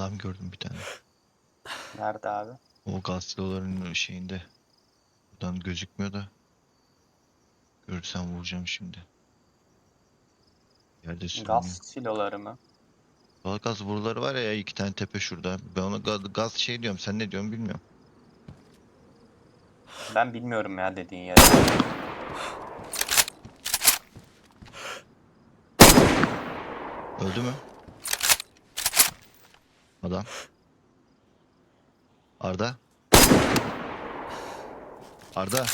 Adam gördüm bir tane. Nerede abi? O gaz silolarının şeyinde. Buradan gözükmüyor da. Görürsem vuracağım şimdi. Yerde sürünüyor. Gaz siloları mı? Doğal gaz boruları var ya iki tane tepe şurada. Ben ona gaz, gaz şey diyorum. Sen ne diyorsun bilmiyorum. Ben bilmiyorum ya dediğin yeri. Öldü mü? Adam. Arda. Arda.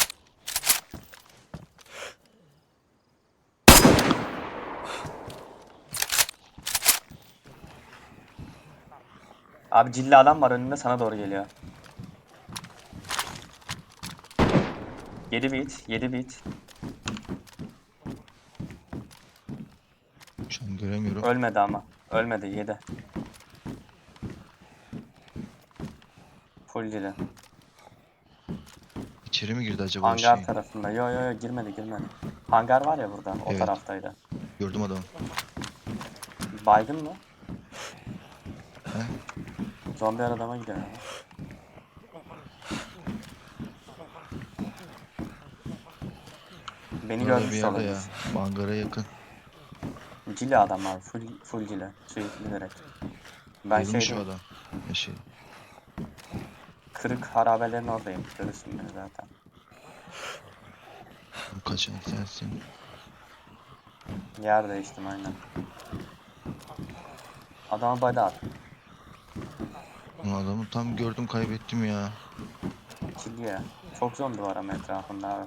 Abi cilli adam var önünde sana doğru geliyor. 7 bit, 7 bit. Şu an göremiyorum. Ölmedi ama. Ölmedi, 7. Full. İçeri mi girdi acaba o Hangar şey? tarafında. Yo yo yo girmedi girmedi. Hangar var ya burada. O Evet. taraftaydı. Gördüm adamı. Baygın mı? He? Zombi adama gidiyor. ya. Beni Burada bir görmüş yerde olabilir. ya. Hangara yakın. Cili adam abi. Full, full cili. Suikli direkt. Ben Bayılmış o şeyde adam. Ya şey. Kırık harabelerin oradayım. Görürsün beni zaten. Bu kaçan sensin. Yer değiştim aynen. Adama body at. Ulan adamı tam gördüm kaybettim ya. Cili ya. Çok zombi var ama etrafında abi.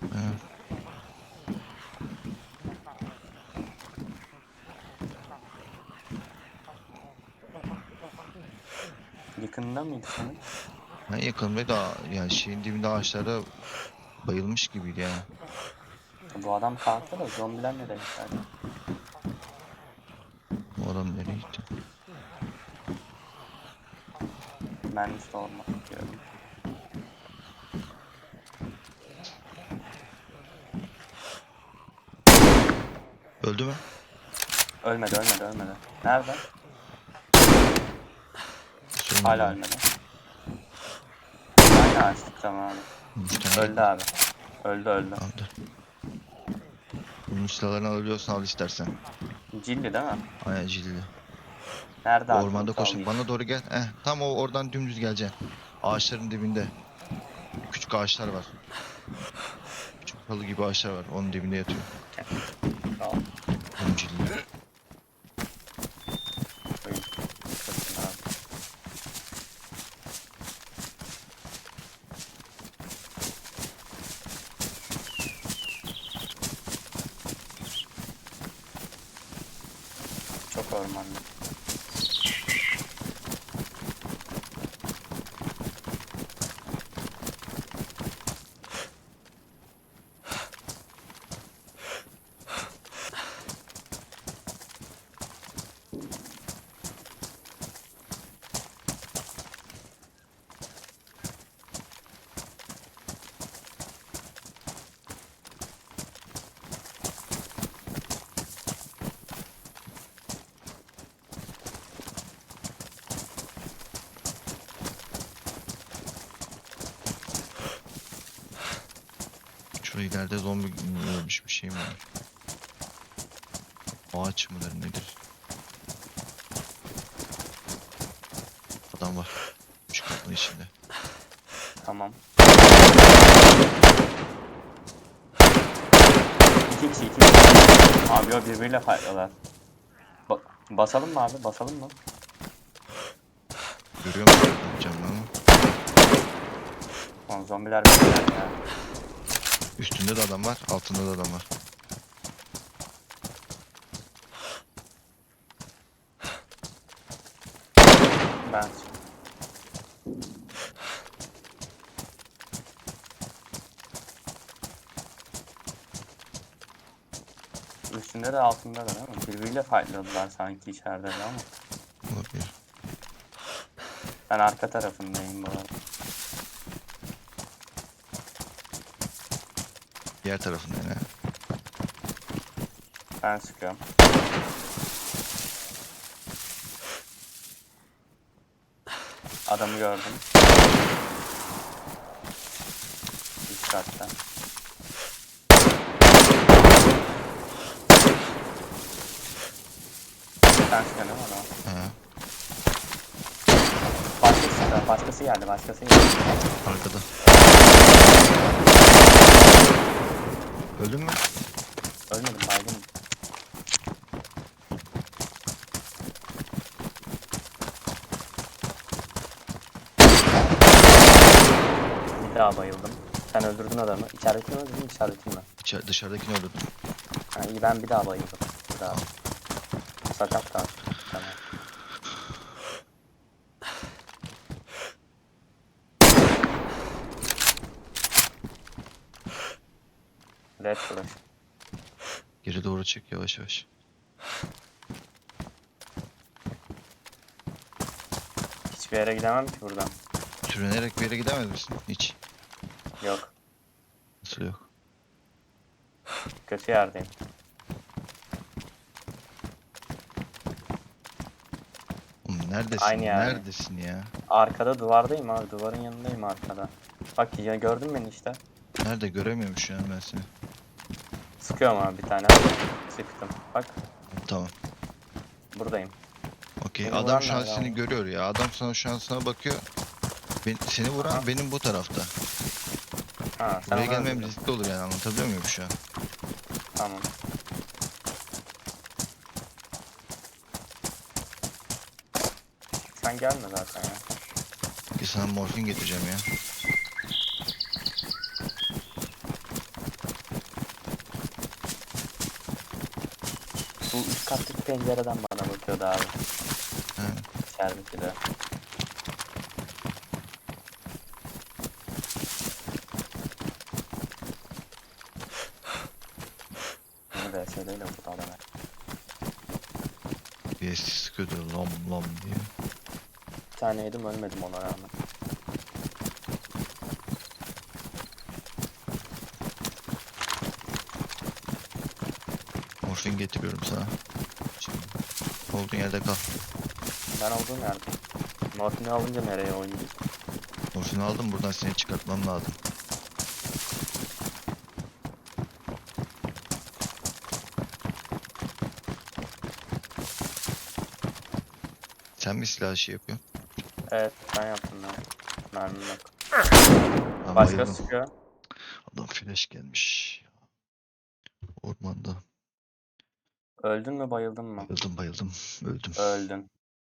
He. Yakında mıydı senin? Ben yakınımda da yani şeyin dibinde ağaçlarda bayılmış gibiydi ya. Bu adam kalktı da zombiler nereye gitti? O adam nereye gitti? Mermisi olmak diyorum. Öldü mü? Ölmedi ölmedi ölmedi. Nerede? Hala ölmedi. Aynen açtık tamam abi. Öldü abi. Öldü öldü. Tamamdır. Bunun silahlarını alıyorsan al istersen. Cilli değil mi? Aynen cildi. Nerede abi? Ormanda koşun. Bana doğru gel. Eh, tam o oradan dümdüz geleceksin. Ağaçların dibinde. Küçük ağaçlar var. Küçük halı gibi ağaçlar var. Onun dibinde yatıyor. Tamam. Onun cildi. Çok Şurada ileride zombi ölmüş bir şey mi var? Ağaç mıdır nedir? Adam var. Şu kapının içinde. Tamam. İki kişi iki kişi. Abi o birbiriyle fightlıyorlar. Ba basalım mı abi? Basalım mı? Görüyor musun canını ama? Lan zombiler birbirler ya. Üstünde de adam var, altında da adam var. Ben Üstünde de altında da değil mi? Birbiriyle fightlıyordular sanki içeride de ama. Olabilir. Ben arka tarafındayım bu arada. Diğer tarafında ne? Ben sıkıyorum. Adamı gördüm. Üst katta. Değil mi ona? He. Başkası başkası geldi, başkası geldi. Arkada. Öldün mü? Ölmedim, baygın. Bir daha bayıldım. Sen öldürdün adamı. İçeridekini öldürdün, dışarıdakini mi? İçer dışarıdakini öldürdüm. Ha, iyi ben bir daha bayıldım. Bir daha. Sakat da. Red flash. Geri doğru çek yavaş yavaş. Hiçbir yere gidemem ki buradan. Sürünerek bir yere gidemez misin? Hiç. Yok. Nasıl yok? Kötü yerdeyim. Oğlum neredesin? Aynı yani. Neredesin ya? Arkada duvardayım abi. Duvarın yanındayım arkada. Bak ya gördün beni işte. Nerede göremiyorum şu an ben seni. Sıkıyorum abi bir tane. Sıktım. Bak Tamam. buradayım. Okey. Beni Adam vuran şu an nerede seni ama? görüyor ya. Adam sana şu an sana bakıyor. Ben, seni vuran Aha. benim bu tarafta. Ha sen Buraya gelmem öldürdün. riskli olur yani anlatabiliyor muyum şu an? Tamam. Sen gelme zaten ya. Bir sana morfin getireceğim ya. Pencereden bana bakıyordu abi. He. İçerideki de. Bunu da SL'yle vurdu adamı. Bir sıkıyordu lom lom diye. Bir tane yedim ölmedim ona rağmen. Morfin getiriyorum sana. Olduğun yerde kal. Ben olduğum yerde. Morfini alınca nereye oynayayım? Morfini aldım buradan seni çıkartmam lazım. Sen mi silah şey yapıyorsun? Evet ben yaptım ben. Mermim yok. Başka bayıldım. sıkıyor. Adam flash gelmiş. Ormanda. Öldün mü bayıldın mı? Bayıldım bayıldım. Öldüm. Öldün.